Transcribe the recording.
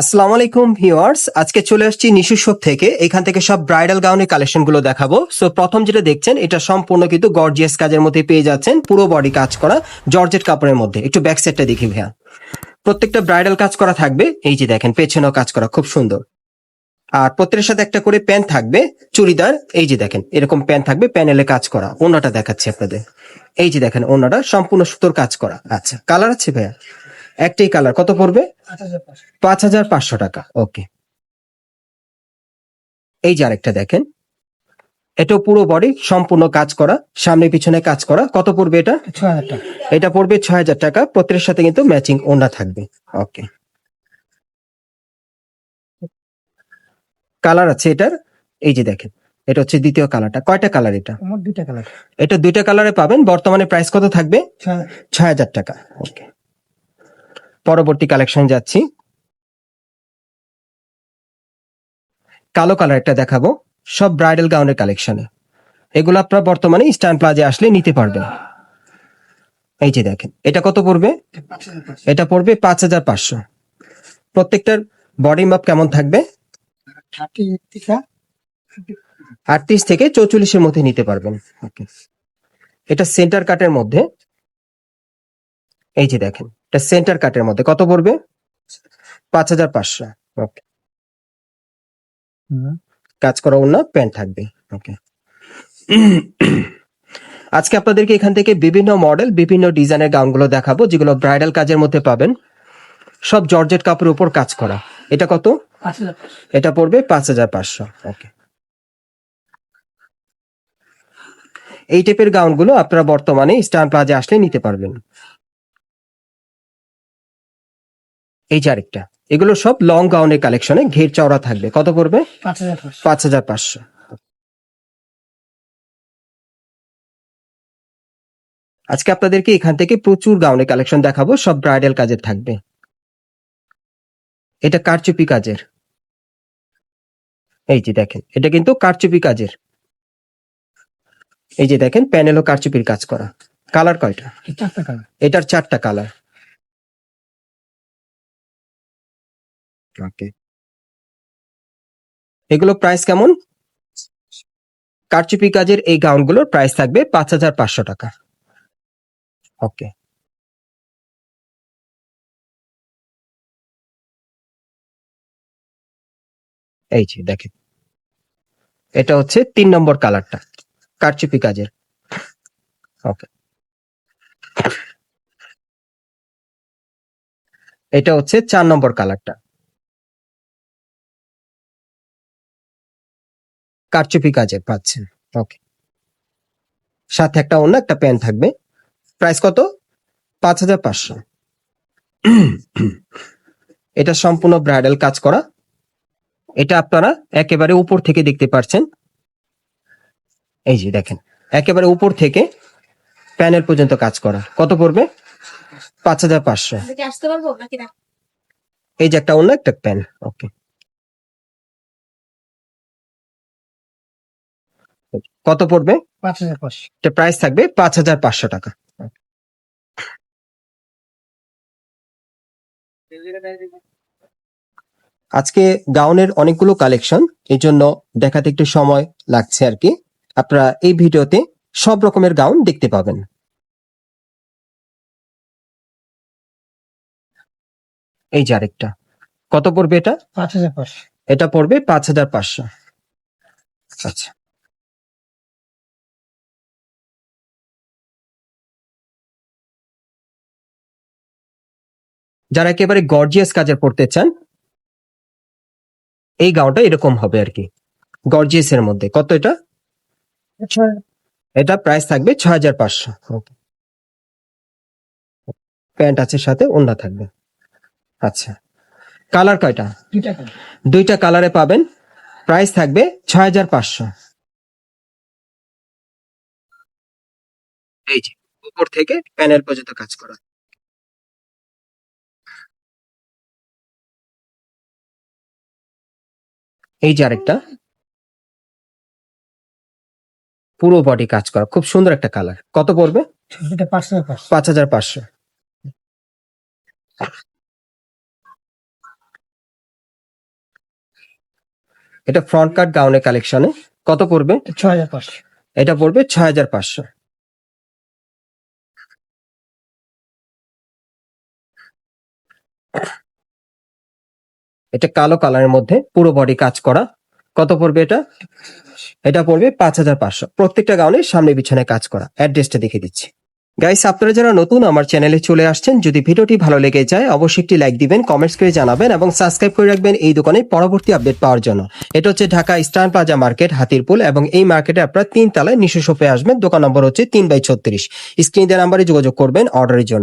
আসসালামু আলাইকুম ভিউয়ার্স, আজকে চলে আসছি নিশু শপ থেকে। এখান থেকে সব ব্রাইডাল গাউনের কালেকশনগুলো দেখাবো। সো প্রথম যেটা দেখছেন, এটা সম্পূর্ণ কিন্তু গর্জিয়াস কাজের মধ্যে পেয়ে যাচ্ছেন, পুরো বডি কাজ করা জর্জেট কাপড়ের মধ্যে। একটু ব্যাক সাইডটা দেখি ভাইয়া। প্রত্যেকটা ব্রাইডাল কাজ করা থাকবে, এই যে দেখেন, পেছনেও কাজ করা, খুব সুন্দর। আর প্রত্যেকের সাথে একটা করে প্যান থাকবে, চুড়িদার, এই যে দেখেন, এরকম প্যান থাকবে, প্যানেলে কাজ করা ওনাটা দেখাচ্ছি আপনাদের। এই যে দেখেন ওনাটা সম্পূর্ণ সুতোর কাজ করা। আচ্ছা কালার আছে ভাইয়া? একটাই কালার কত পড়বে? পাঁচ হাজার পাঁচশো টাকা ওকে এই যে আরেকটা দেখেন এটাও পুরো বডি সম্পূর্ণ কাজ করা সামনে পিছনে কাজ করা কত পড়বে এটা? এটা পড়বে ছয় হাজার টাকা প্রত্যেকের সাথে কিন্তু ম্যাচিং ওনা থাকবে ওকে কালার আছে এটার এই যে দেখেন এটা হচ্ছে দ্বিতীয় কালারটা কয়টা কালার এটা? দুইটা কালার এটা দুইটা কালারে পাবেন বর্তমানে প্রাইস কত থাকবে? ছয় হাজার। টাকা ওকে পরবর্তী কালেকশন যাচ্ছি। কালো কালার একটা দেখাবো, সব ব্রাইডাল গাউনের কালেকশনে এগুলো আপনারা বর্তমানে স্ট্যান্ড প্লাজে আসলে নিতে পারবেন। এই যে দেখেন, এটা কত পড়বে? এটা পড়বে পাঁচ হাজার পাঁচশো। প্রত্যেকটার বডি মাপ কেমন থাকবে? আটত্রিশ থেকে চৌচল্লিশের মধ্যে নিতে পারবেন। এটা সেন্টার কাটের মধ্যে। এই যে দেখেন এটা সেন্টার কাটের মধ্যে। কত পড়বে? পাঁচ হাজার পাঁচশো। ওকে কাজ করা অন্য প্যান্ট থাকবে। ওকে আজকে আপনাদেরকে এখান থেকে বিভিন্ন মডেল বিভিন্ন ডিজাইনের গাউনগুলো দেখাবো যেগুলো ব্রাইডাল কাজের মধ্যে পাবেন। সব জর্জেট কাপড়ের উপর কাজ করা। এটা কত? এটা পড়বে পাঁচ হাজার পাঁচশো। ওকে এই টাইপের গাউনগুলো আপনারা বর্তমানে স্টান প্লাজে আসলে নিতে পারবেন। এই যে আরেকটা এগুলো সব লং গাউনের কালেকশনে ঘের চওড়া থাকবে। কত পড়বে? পাঁচ হাজার পাঁচশো। আজকে আপনাদেরকে এখান থেকে প্রচুর গাউনের কালেকশন দেখাবো সব ব্রাইডাল কাজের থাকবে। এটা কারচুপি কাজের। এই যে দেখেন এটা কিন্তু কারচুপি কাজের। এই যে দেখেন প্যানেলও কারচুপির কাজ করা। কালার কয়টা? এটার চারটা কালার ওকে। এগুলো প্রাইস কেমন? কারচুপি কাজের এই গাউনগুলোর প্রাইস থাকবে পাঁচ হাজার পাঁচশো টাকা। ওকে। এই যে, দেখেন। এটা হচ্ছে তিন নম্বর কালারটা, কারচুপি কাজের। ওকে। এটা হচ্ছে চার নম্বর কালারটা। কারচুপি কাজের পাচ্ছেন। ওকে সাথে একটা অন্য একটা প্যান্ট থাকবে। প্রাইস কত? পাঁচ হাজার পাঁচশো। এটা সম্পূর্ণ ব্রাইডাল কাজ করা। এটা আপনারা একেবারে উপর থেকে দেখতে পাচ্ছেন। এই যে দেখেন একেবারে উপর থেকে প্যানেল পর্যন্ত কাজ করা। কত পড়বে? পাঁচ হাজার পাঁচশো। না? এই যে একটা অন্য একটা প্যান ওকে কত পড়বে? পাঁচ হাজার পাঁচশো। এটা প্রাইস থাকবে পাঁচ হাজার পাঁচশো টাকা। আজকে গাউনের অনেকগুলো কালেকশন এই জন্য দেখাতে একটু সময় লাগছে আর কি। আপনারা এই ভিডিওতে সব রকমের গাউন দেখতে পাবেন। এই যে আরেকটা। কত পড়বে এটা? পাঁচ হাজার পাঁচশো। এটা পড়বে পাঁচ হাজার পাঁচশো। আচ্ছা। যারা একেবারে গর্জিয়াস কাজে পড়তে চান এই গাউনটা এরকম হবে আর কি গর্জিয়াস এর মধ্যে। কত এটা? এটা প্রাইস থাকবে ছ হাজার পাঁচশো। প্যান্ট আছে সাথে ওন্না থাকবে। আচ্ছা। কালার কয়টা? দুইটা কালারে পাবেন। প্রাইস থাকবে ছ হাজার পাঁচশো। এই যে উপর থেকে প্যানেল পর্যন্ত কাজ করা। এই যে আরেকটা। পুরো বডি কাজ করা। খুব সুন্দর একটা কালার কত পড়বে? পাঁচ হাজার পাঁচশো। এটা ফ্রন্ট কাট গাউনের কালেকশনে কত পড়বে? ছ হাজার পাঁচশো। এটা পড়বে ছয় হাজার পাঁচশো। এটা কালো কালারের মধ্যে পুরো বডি কাজ করা। কত পড়বে এটা? এটা পড়বে পাঁচ হাজার পাঁচশো। প্রত্যেকটা গাউনের সামনে পিছনে কাজ করা। অ্যাড্রেসটা দেখে দিচ্ছি। গাইস আপনারা যারা নতুন আমার চ্যানেলে চলে আসছেন, যদি ভিডিওটি ভালো লেগে যায়, অবশ্যই একটি লাইক দিবেন কমেন্টস করে জানাবেন এবং সাবস্ক্রাইব করে রাখবেন এই দোকানে পরবর্তী আপডেট পাওয়ার জন্য। এটা হচ্ছে Dhaka Eastern Plaza market Hatirpool এবং এই মার্কেটে আপনারা তিন তলায় নিশু শপে আসবেন। দোকান নম্বর হচ্ছে তিন বাই ছত্রিশ। স্ক্রিন দেওয়া নাম্বারে যোগাযোগ করবেন অর্ডারের জন্য।